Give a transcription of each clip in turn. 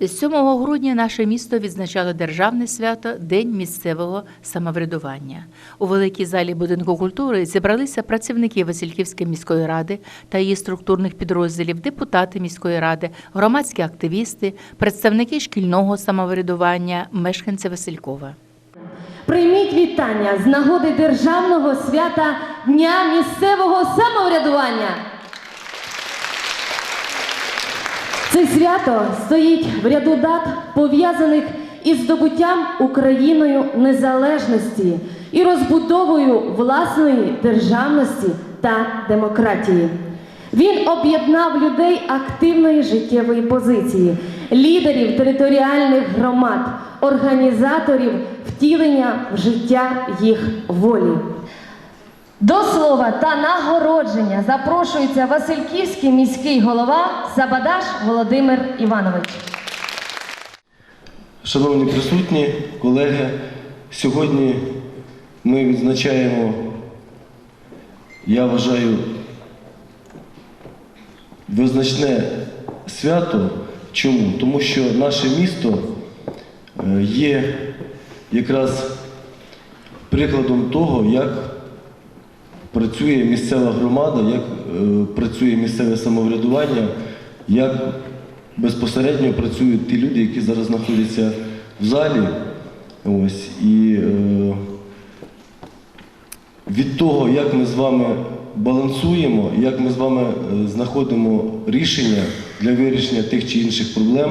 З 7 грудня наше місто відзначало державне свято День місцевого самоврядування. У великій залі будинку культури зібралися працівники Васильківської міської ради та її структурних підрозділів, депутати міської ради, громадські активісти, представники шкільного самоврядування, мешканці Василькова. Прийміть вітання з нагоди державного свята Дня місцевого самоврядування. Це свято стоїть в ряду дат, пов'язаних із здобуттям Україною незалежності і розбудовою власної державності та демократії. Він об'єднав людей активної життєвої позиції, лідерів територіальних громад, організаторів втілення в життя їх волі. До слова та нагородження запрошується Васильківський міський голова Забадаш Володимир Іванович. Шановні присутні, колеги, сьогодні ми відзначаємо, я вважаю, визначне свято. Чому? Тому що наше місто е, є якраз прикладом того, як працює місцева громада, як е, працює місцеве самоврядування, як безпосередньо працюють ті люди, які зараз знаходяться в залі. Ось, і е, від того, як ми з вами балансуємо, як ми з вами е, знаходимо рішення для вирішення тих чи інших проблем,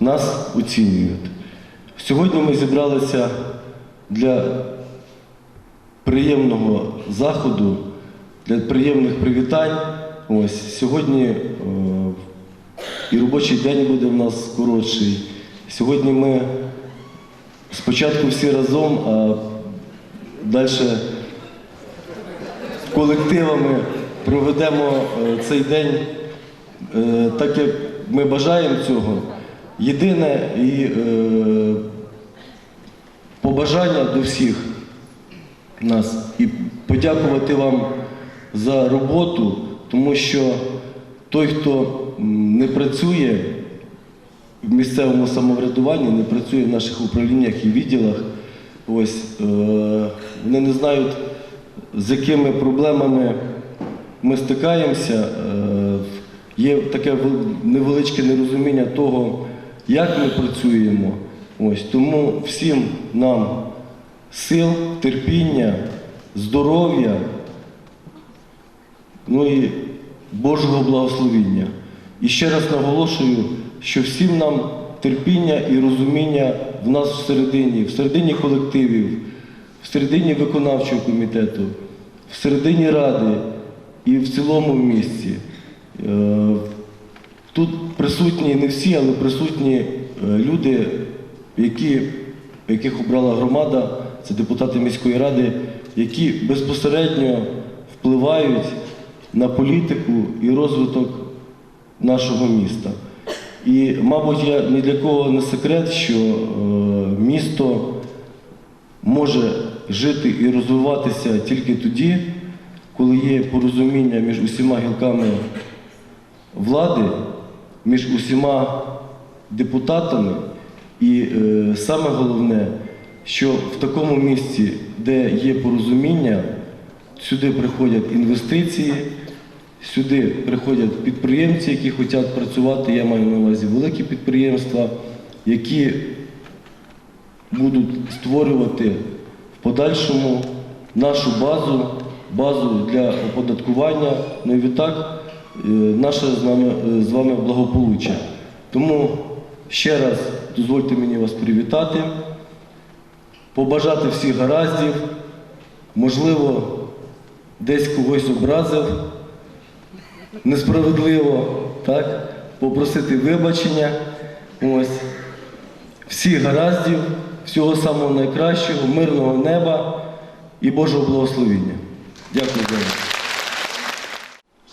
нас оцінюють. Сьогодні ми зібралися для приємного заходу, для приємних привітань. Ось сьогодні е, і робочий день буде в нас коротший. Сьогодні ми спочатку всі разом, а далі колективами проведемо е, цей день е, так, як ми бажаємо цього. Єдине і е, побажання до всіх нас і подякувати вам за роботу, тому що той, хто не працює в місцевому самоврядуванні, не працює в наших управліннях і відділах, ось, е, вони не знають, з якими проблемами ми стикаємося. Е, є таке вел- невеличке нерозуміння того, як ми працюємо. Ось, тому всім нам сил, терпіння, здоров'я, ну і Божого благословіння. І ще раз наголошую, що всім нам терпіння і розуміння в нас всередині, всередині колективів, всередині виконавчого комітету, всередині ради і в цілому місці. Е, Тут присутні не всі, але присутні е, люди, які, яких обрала громада, це депутати міської ради, які безпосередньо впливають на політику і розвиток нашого міста. І, мабуть, я ні для кого не секрет, що е, місто може жити і розвиватися тільки тоді, коли є порозуміння між усіма гілками влади, між усіма депутатами. І е, саме головне, що в такому місці, де є порозуміння, сюди приходять інвестиції, сюди приходять підприємці, які хочуть працювати, я маю на увазі великі підприємства, які будуть створювати в подальшому нашу базу, базу для оподаткування, ну і відтак е, наше з, нами, е, з вами благополуччя. Тому ще раз дозвольте мені вас привітати, побажати всіх гараздів, можливо, десь когось образив несправедливо, так? попросити вибачення. Ось. Всіх гараздів, всього самого найкращого, мирного неба і Божого благословіння. Дякую за.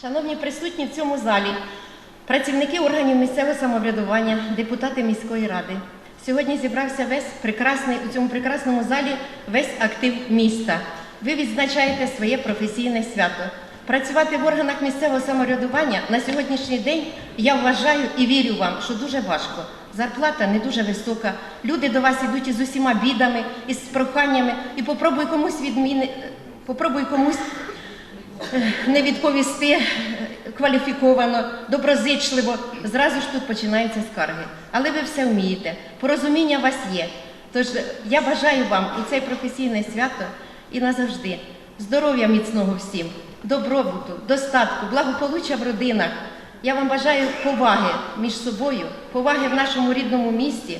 Шановні присутні в цьому залі, працівники органів місцевого самоврядування, депутати міської ради. Сьогодні зібрався весь прекрасний у цьому прекрасному залі весь актив міста. Ви відзначаєте своє професійне свято. Працювати в органах місцевого самоврядування на сьогоднішній день я вважаю і вірю вам, що дуже важко. Зарплата не дуже висока. Люди до вас йдуть із усіма бідами, із проханнями, і попробуй комусь відміни, попробуй комусь е, не відповісти кваліфіковано, доброзичливо. Зразу ж тут починаються скарги. Але ви все вмієте. Порозуміння у вас є. Тож е, я бажаю вам і це професійне свято, і назавжди здоров'я міцного всім, добробуту, достатку, благополуччя в родинах. Я вам бажаю поваги між собою, поваги в нашому рідному місті,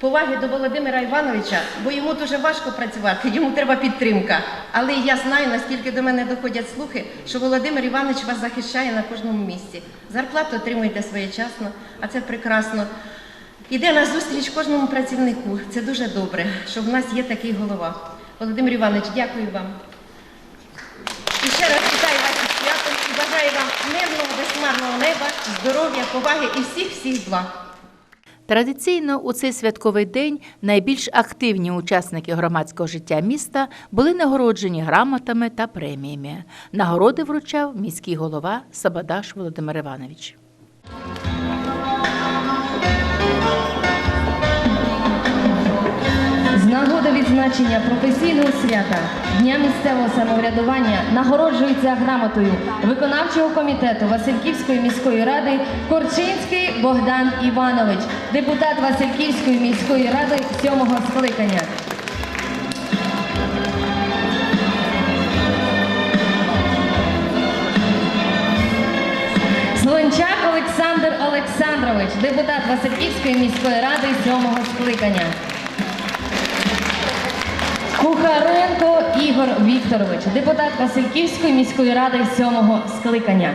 поваги до Володимира Івановича, бо йому дуже важко працювати, йому треба підтримка. Але я знаю, наскільки до мене доходять слухи, що Володимир Іванович вас захищає на кожному місці. Зарплату отримуєте своєчасно, а це прекрасно. Іде на зустріч кожному працівнику. Це дуже добре, що в нас є такий голова. Володимир Іванович, дякую вам. І ще раз вітаю вас із святом і бажаю вам мирного, безхмарного неба, здоров'я, поваги і всіх всіх благ. Традиційно у цей святковий день найбільш активні учасники громадського життя міста були нагороджені грамотами та преміями. Нагороди вручав міський голова Сабадаш Володимир Іванович. Відзначення професійного свята Дня місцевого самоврядування нагороджується грамотою виконавчого комітету Васильківської міської ради Корчинський Богдан Іванович, депутат Васильківської міської ради сьомого скликання. Слончак Олександр Олександрович, депутат Васильківської міської ради сьомого скликання. Кухаренко Ігор Вікторович, депутат Васильківської міської ради сьомого скликання.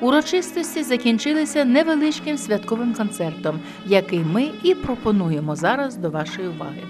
Урочистості закінчилися невеличким святковим концертом, який ми і пропонуємо зараз до вашої уваги.